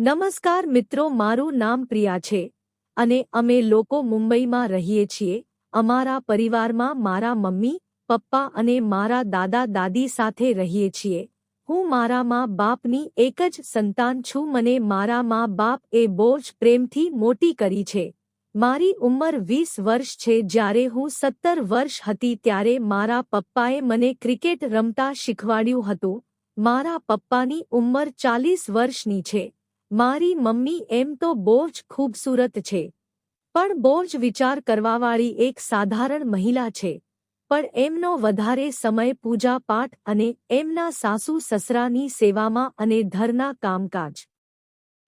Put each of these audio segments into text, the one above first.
નમસ્કાર મિત્રો, મારું નામ પ્રિયા છે અને અમે લોકો મુંબઈમાં રહીએ છીએ. અમારા પરિવારમાં મારા મમ્મી, પપ્પા અને મારા દાદા, દાદી સાથે રહીએ છીએ. હું મારા મા બાપની એક જ સંતાન છું. મને મારા મા બાપ એ બહુ જ પ્રેમથી મોટી કરી છે. મારી ઉંમર વીસ વર્ષ છે. જ્યારે હું સત્તર વર્ષ હતી, ત્યારે મારા પપ્પાએ મને ક્રિકેટ રમતા શીખવાડ્યું હતું. મારા પપ્પાની ઉંમર ચાલીસ વર્ષની છે. મારી મમ્મી એમ તો બહુ ખૂબસૂરત છે. પણ બહુ વિચાર કરવાવાળી એક સાધારણ મહિલા છે. પણ એમનો વધારે સમય પૂજા પાઠ અને એમના સાસુ સસરાની સેવામાં અને ધરના કામકાજ.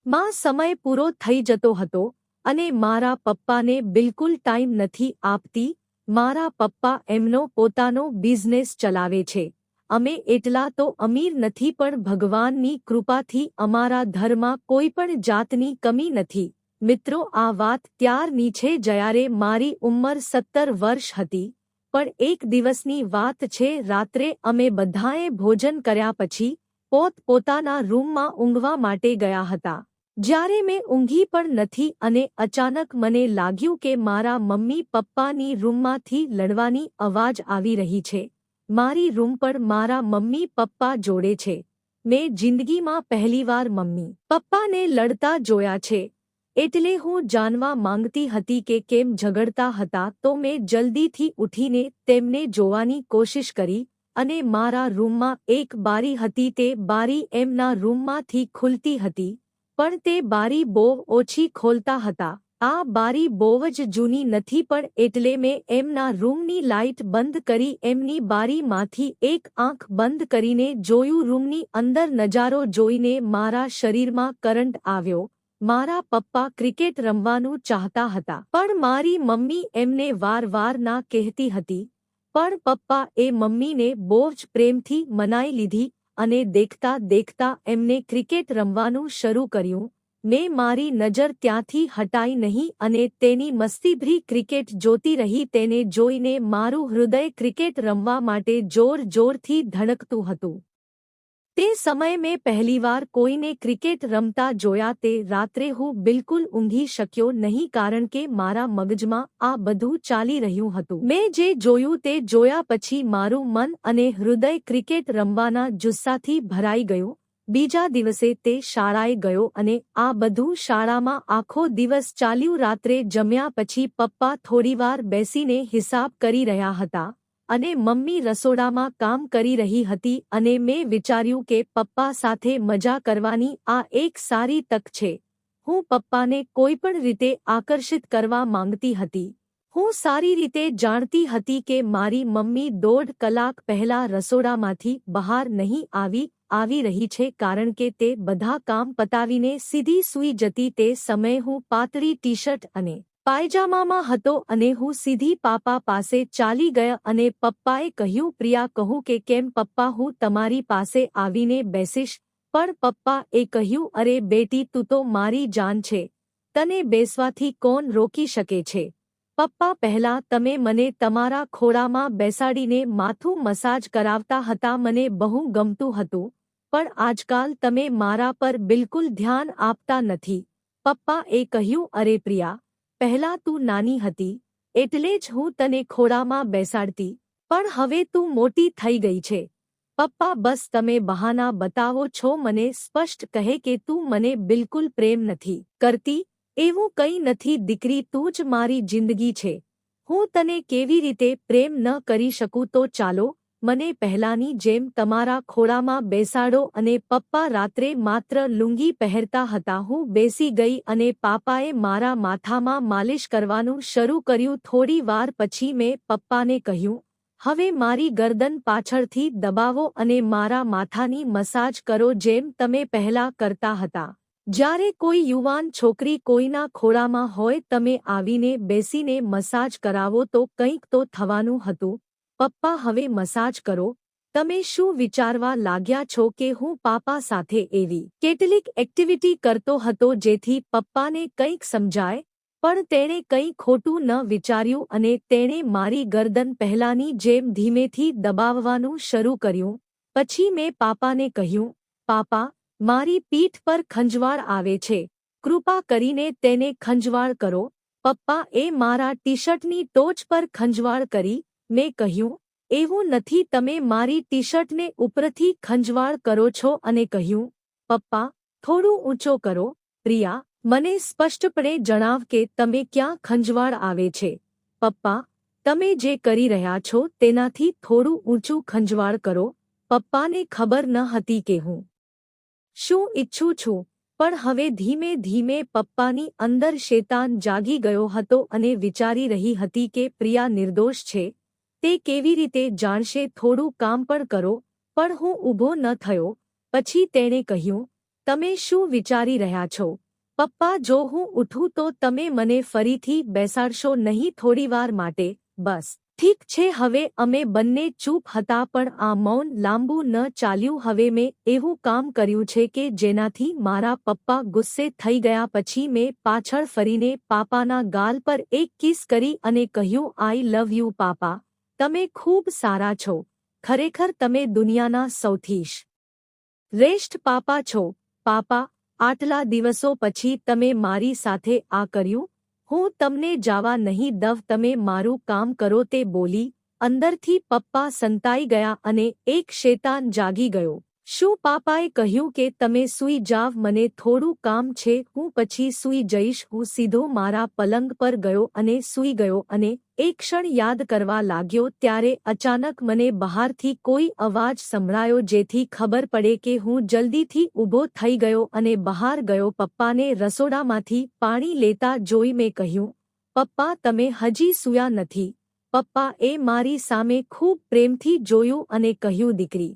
માં સમય પૂરો થઈ જતો હતો અને મારા પપ્પાને બિલકુલ ટાઈમ નથી આપતી. મારા પપ્પા એમનો પોતાનો બિઝનેસ ચલાવે છે. અમે એટલા તો અમીર નથી પણ ભગવાનની કૃપાથી અમારા ઘરમાં કોઈ પણ જાતની કમી નથી. મિત્રો, આ વાત ત્યારની છે જ્યારે મારી ઉંમર સત્તર વર્ષ હતી. પણ એક દિવસની વાત છે, રાત્રે અમે બધાએ ભોજન કર્યા પછી પોત પોતાના રૂમમાં ઊંઘવા માટે ગયા હતા. જ્યારે મેં ઊંઘી પણ નથી અને અચાનક મને લાગ્યું કે મારા મમ્મી પપ્પાની રૂમમાંથી લડવાની અવાજ આવી રહી છે. મારી રૂમ પર મારા મમ્મી પપ્પા જોડે છે. મેં જિંદગીમાં પહેલીવાર મમ્મી પપ્પાને લડતા જોયા છે. એટલે હું જાણવા માંગતી હતી કે કેમ ઝઘડતા હતા તો મેં જલ્દીથી ઉઠીને તેમને જોવાની કોશિશ કરી અને મારા રૂમમાં એક બારી હતી તે બારી એમના રૂમમાંથી ખુલતી હતી, પણ તે બારી બહુ ઓછી ખોલતા હતા. આ બારી બહુ જ જૂની નથી પણ એટલે મેં એમના રૂમની લાઇટ બંધ કરી એમની બારીમાંથી એક આંખ બંધ કરીને જોયું રૂમની અંદર નજારો જોઈને મારા શરીરમાં કરંટ આવ્યો. મારા પપ્પા ક્રિકેટ રમવાનું ચાહતા હતા, પણ મારી મમ્મી એમને વાર વાર ના કહેતી હતી. પણ પપ્પા એ મમ્મીને બહુ જ પ્રેમથી મનાઈ લીધી અને દેખતા દેખતા એમને ક્રિકેટ રમવાનું શરૂ કર્યું. મેં મારી નજર ત્યાંથી હટાઈ નહીં અને તેની મસ્તીભરી ક્રિકેટ જોતી રહી તેને જોઈને મારું હૃદય ક્રિકેટ રમવા માટે જોર જોરથી ધડકતું હતું. તે સમયે મેં પહેલીવાર કોઈને ક્રિકેટ રમતા જોયા તે રાત્રે હું બિલકુલ ઊંઘી શક્યો નહીં કારણ કે મારા મગજમાં આ બધું ચાલી રહ્યું હતું. મેં જે જોયું તે જોયા પછી મારું મન અને હૃદય ક્રિકેટ રમવાના જુસ્સાથી ભરાઈ ગયું બીજા દિવસે તે શાળાએ ગયો અને આ બધું શાળામાં આખો દિવસ ચાલ્યું રાત્રે જમ્યા પછી પપ્પા થોડીવાર બેસીને હિસાબ કરી રહ્યા હતા અને મમ્મી રસોડામાં કામ કરી રહી હતી અને મેં વિચાર્યું કે પપ્પા સાથે મજા કરવાની આ એક સારી તક છે. હું પપ્પાને કોઈપણ રીતે આકર્ષિત કરવા માંગતી હતી. હું સારી રીતે જાણતી હતી કે મારી મમ્મી દોઢ કલાક પહેલા રસોડામાંથી બહાર નહીં આવી આવી રહી છે કારણ કે તે બધા કામ પતાવીને સીધી સૂઈ જતી તે સમયે હું પાતળી ટી શર્ટ અને પાયજામામાં હતો અને હું સીધી પાપા પાસે ચાલી ગયા અને પપ્પાએ કહ્યું, પ્રિયા, કહું કે કેમ પપ્પા, હું તમારી પાસે આવીને બેસીશ. પણ પપ્પા એ કહ્યું, અરે બેટી, તું તો મારી જાન છે. તને બેસવાથી કોણ રોકી શકે છે? પપ્પા પહેલા તમે મને તમારા ખોળામાં બેસાડીને માથું મસાજ કરાવતા હતા, મને બહુ ગમતું હતું. પણ આજકાલ તમે મારા પર બિલકુલ ધ્યાન આપતા નથી. પપ્પા એ કહ્યું, અરે પ્રિયા, પહેલા તું નાની હતી, એટલે જ હું તને ખોળામાં બેસાડતી, પણ હવે તું મોટી થઈ ગઈ છે. પપ્પા, બસ તમે બહાના બતાવો છો, મને સ્પષ્ટ કહે કે તું મને બિલકુલ પ્રેમ નથી કરતી, એવું કંઈ નથી, દીકરી, તું જ મારી જિંદગી છે. હું તને કેવી રીતે પ્રેમ ન કરી શકું તો ચાલો મને પહેલાની જેમ તમારા ખોળામાં બેસાડો અને પપ્પા રાત્રે માત્ર લુંગી પહેરતા હતા. હું બેસી ગઈ અને પાપાએ મારા માથામાં માલિશ કરવાનું શરૂ કર્યું. થોડી વાર પછી મેં પપ્પાને કહ્યું, હવે મારી ગરદન પાછળથી દબાવો અને મારા માથાની મસાજ કરો જેમ તમે પહેલા કરતા હતા. જ્યારે કોઈ યુવાન છોકરી કોઈના ખોળામાં હોય, તમે આવીને બેસીને મસાજ કરાવો તો કંઈક તો થવાનું હતું. પપ્પા હવે મસાજ કરો. તમે શું વિચારવા લાગ્યા છો કે હું પાપા સાથે એવી કેટલીક એક્ટિવિટી કરતો હતો જેથી પપ્પાને કંઈક સમજાય? પણ તેણે કંઈ ખોટું ન વિચાર્યું અને તેણે મારી ગરદન પહેલાની જેમ ધીમેથી દબાવવાનું શરૂ કર્યું. પછી મેં પાપાને કહ્યું, પાપા, મારી પીઠ પર ખંજવાળ આવે છે. કૃપા કરીને તેને ખંજવાળ કરો. પપ્પા એ મારા ટી-શર્ટની ટોચ પર ખંજવાળ કરી મેં કહ્યું, એવું નથી તમે મારી ટી-શર્ટને ઉપરથી ખંજવાળ કરો છો. અને કહ્યું, પપ્પા, થોડું ઊંચો કરો. પ્રિયા, મને સ્પષ્ટપણે જણાવ કે તમે ક્યાં ખંજવાળ આવે છે. પપ્પા, તમે જે કરી રહ્યા છો તેનાથી થોડું ઊંચું ખંજવાળ કરો. પપ્પાને ખબર ન હતી કે હું શું ઈચ્છું છું, પણ હવે ધીમે ધીમે પપ્પાની અંદર શેતાન જાગી ગયો હતો અને વિચારી રહી હતી કે પ્રિયા નિર્દોષ છે. તે કેવી રીતે જાણશે થોડું કામ પણ કરો, પણ હું ઊભો ન થયો. પછી તેણે કહ્યું, તમે શું વિચારી રહ્યા છો? પપ્પા, જો હું ઉઠું તો તમે મને ફરીથી બેસાડશો નહીં થોડીવાર માટે, બસ. ઠીક છે, હવે અમે બંને ચૂપ હતા, પણ આ મૌન લાંબુ ન ચાલ્યું. હવે મેં એવું કામ કર્યું છે કે જેનાથી મારા પપ્પા ગુસ્સે થઈ ગયા પછી મેં પાછળ ફરીને પાપાના ગાલ પર એક કિસ કરી અને કહ્યું, આઈ લવ યુ, પાપા. તમે ખૂબ સારા છો. ખરેખર તમે દુનિયાના સૌથી શ્રેષ્ઠ પાપા છો. પાપા, આટલા દિવસો પછી તમે મારી સાથે આ કર્યું? હું તમને જાવા નહીં દવ તમે મારું કામ કરો તે બોલી, અંદરથી પપ્પા સંતાઈ ગયા અને એક શેતાન જાગી ગયો. શું પાપાએ કહ્યું કે તમે સૂઈ જાવ, મને થોડું કામ છે, હું પછી સૂઈ જઈશ, હું સીધો મારા પલંગ પર ગયો અને સૂઈ ગયો અને એક ક્ષણ યાદ કરવા લાગ્યો ત્યારે અચાનક મને બહારથી કોઈ અવાજ સંભળાયો જેથી ખબર પડે કે હું જલ્દીથી ઊભો થઈ ગયો અને બહાર ગયો. પપ્પાને રસોડામાંથી પાણી લેતા જોઈ મેં કહ્યું, પપ્પા, તમે હજી સૂયા નથી. પપ્પા એ મારી સામે ખૂબ પ્રેમથી જોયું અને કહ્યું, દીકરી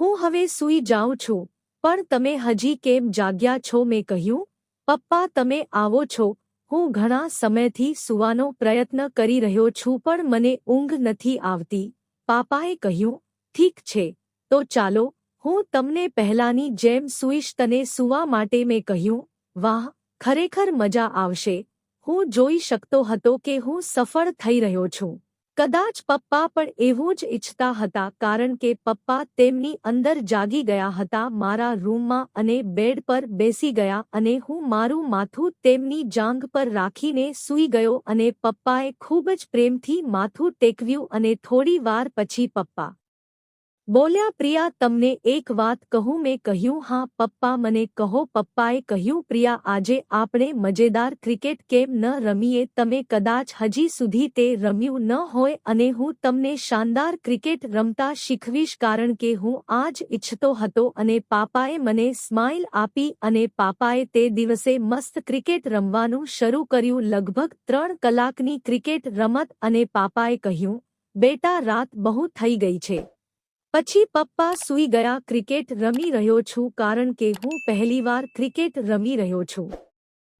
હું હવે સૂઈ જાઉં છું, પણ તમે હજી કેમ જાગ્યા છો મેં કહ્યું, પપ્પા તમે આવો છો, હું ઘણા સમયથી સૂવાનો પ્રયત્ન કરી રહ્યો છું પણ મને ઊંઘ નથી આવતી. પાપાએ કહ્યું, ઠીક છે, તો ચાલો, હું તમને પહેલાની જેમ સૂઈશ તને સૂવા માટે મેં કહ્યું, વાહ, ખરેખર મજા આવશે. હું જોઈ શકતો હતો કે હું સફળ થઈ રહ્યો છું. કદાચ પપ્પા પણ એવું જ ઈચ્છતા હતા કારણ કે પપ્પા તેમની અંદર જાગી ગયા હતા, મારા રૂમમાં અને બેડ પર બેસી ગયા અને હું મારું માથું તેમની જાંઘ પર રાખીને સૂઈ ગયો અને પપ્પાએ ખૂબ જ પ્રેમથી માથું ટેકવ્યું અને થોડી વાર પછી પપ્પા બોલ્યા, પ્રિયા, તમને એક વાત કહું, મેં કહ્યું, હા, પપ્પા, મને કહો, પપ્પાએ કહ્યું, પ્રિયા, આજે આપણે મજેદાર ક્રિકેટ કેમ ન રમીએ? તમે કદાચ હજી સુધી તે રમ્યું ન હોય અને હું તમને શાનદાર ક્રિકેટ રમતા શીખવીશ કારણ કે હું આજ ઈચ્છતો હતો અને પાપાએ મને સ્માઇલ આપી અને પાપાએ તે દિવસે મસ્ત ક્રિકેટ રમવાનું શરૂ કર્યું. લગભગ ત્રણ કલાકની ક્રિકેટ રમત અને પાપાએ કહ્યું, બેટા, રાત બહુ થઈ ગઈ છે. પછી પપ્પા સૂઈ ગયા. ક્રિકેટ રમી રહ્યો છું કારણ કે હું પહેલીવાર ક્રિકેટ રમી રહ્યો છું.